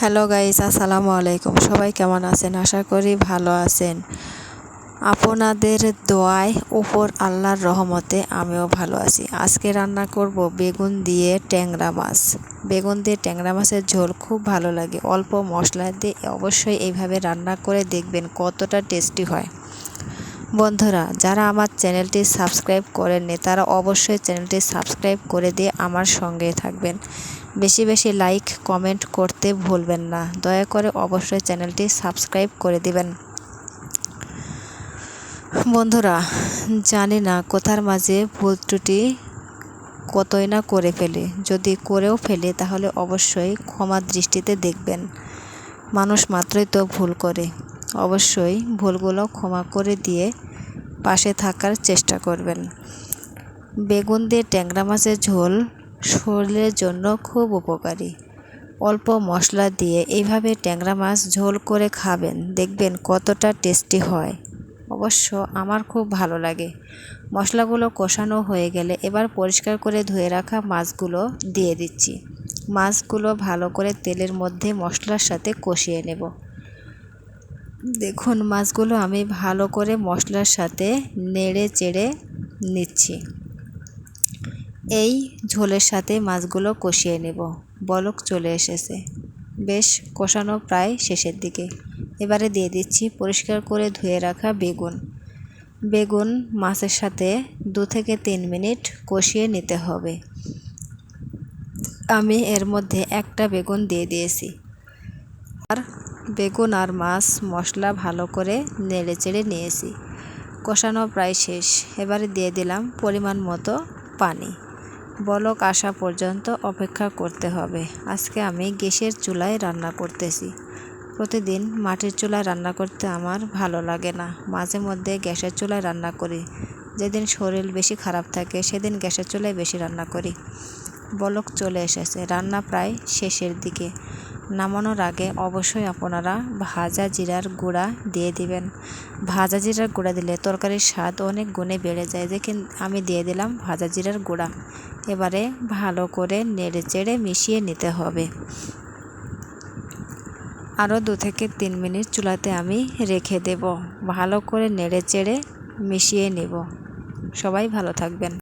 Hello guys আসসালামু আলাইকুম সবাই কেমন আছেন? আশা করি ভালো আছেন। আপনাদের দোয়ায় উপর আল্লাহর রহমতে আমিও ভালো আছি। আজকে রান্না করব বেগুন দিয়ে ট্যাংরা মাছ। বেগুন দিয়ে ট্যাংরা মাছের ঝোল খুব ভালো লাগে। অল্প মশলা দিয়ে অবশ্যই এইভাবে রান্না করে দেখবেন কতটা টেস্টি হয়। বন্ধুরা, যারা আমার চ্যানেলটি সাবস্ক্রাইব করেননি, তারা অবশ্যই চ্যানেলটি সাবস্ক্রাইব করে দিয়ে আমার সঙ্গে থাকবেন। বেশি বেশি লাইক, কমেন্ট করতে ভুলবেন না। দয়া করে অবশ্যই চ্যানেলটি সাবস্ক্রাইব করে দিবেন। বন্ধুরা, জানি না কোথার মাঝে ভুল ত্রুটি কতই না করে ফেলে। যদি করেও ফেলে, তাহলে অবশ্যই ক্ষমা দৃষ্টিতে দেখবেন। মানুষ মাত্রই তো ভুল করে। অবশ্যই ভুলগুলো ক্ষমা করে দিয়ে পাশে থাকার চেষ্টা করবেন। বেগুন দিয়ে ট্যাংরা মাছের ঝোল শরীরের জন্য খুব উপকারী। অল্প মশলা দিয়ে এইভাবে ট্যাংরা মাছ ঝোল করে খাবেন, দেখবেন কতটা টেস্টি হয়। অবশ্য আমার খুব ভালো লাগে। মশলাগুলো কষানো হয়ে গেলে এবার পরিষ্কার করে ধুয়ে রাখা মাছগুলো দিয়ে দিচ্ছি। মাছগুলো ভালো করে তেলের মধ্যে মশলার সাথে কষিয়ে নেব। দেখুন, মাছগুলো আমি ভালো করে মশলার সাথে নেড়ে চেড়ে নিচ্ছি। এই ঝোলের সাথে মাছগুলো কষিয়ে নেব। বলক চলে এসেছে। বেশ, কষানো প্রায় শেষের দিকে। এবারে দিয়ে দিচ্ছি পরিষ্কার করে ধুয়ে রাখা বেগুন। বেগুন মাছের সাথে দু থেকে তিন মিনিট কষিয়ে নিতে হবে। আমি এর মধ্যে একটা বেগুন দিয়ে দিয়েছি। আর বেগুন আর মাছ মশলা ভালো করে নেড়ে চেড়ে নিয়েছি। কষানো প্রায় শেষ। এবারে দিয়ে দিলাম পরিমাণ মতো পানি। বলক আসা পর্যন্ত অপেক্ষা করতে হবে। আজকে আমি গ্যাসের চুলায় রান্না করতেছি। প্রতিদিন মাটির চুলায় রান্না করতে আমার ভালো লাগে না। মাঝে মধ্যে গ্যাসের চুলায় রান্না করি। যেদিন শরীর বেশি খারাপ থাকে, সেদিন গ্যাসের চুলায় বেশি রান্না করি। বলক চলে এসেছে। রান্না প্রায় শেষের দিকে। নামানোর আগে অবশ্যই আপনারা ভাজা জিরার গুঁড়া দিয়ে দিবেন। ভাজা জিরার গুঁড়া দিলে তরকারির স্বাদ অনেক গুণে বেড়ে যায়। দেখেন, আমি দিয়ে দিলাম ভাজা জিরার গুঁড়া। এবারে ভালো করে নেড়ে চেড়ে মিশিয়ে নিতে হবে। আরও দু থেকে তিন মিনিট চুলাতে আমি রেখে দেব। ভালো করে নেড়ে চেড়ে মিশিয়ে নেব। সবাই ভালো থাকবেন।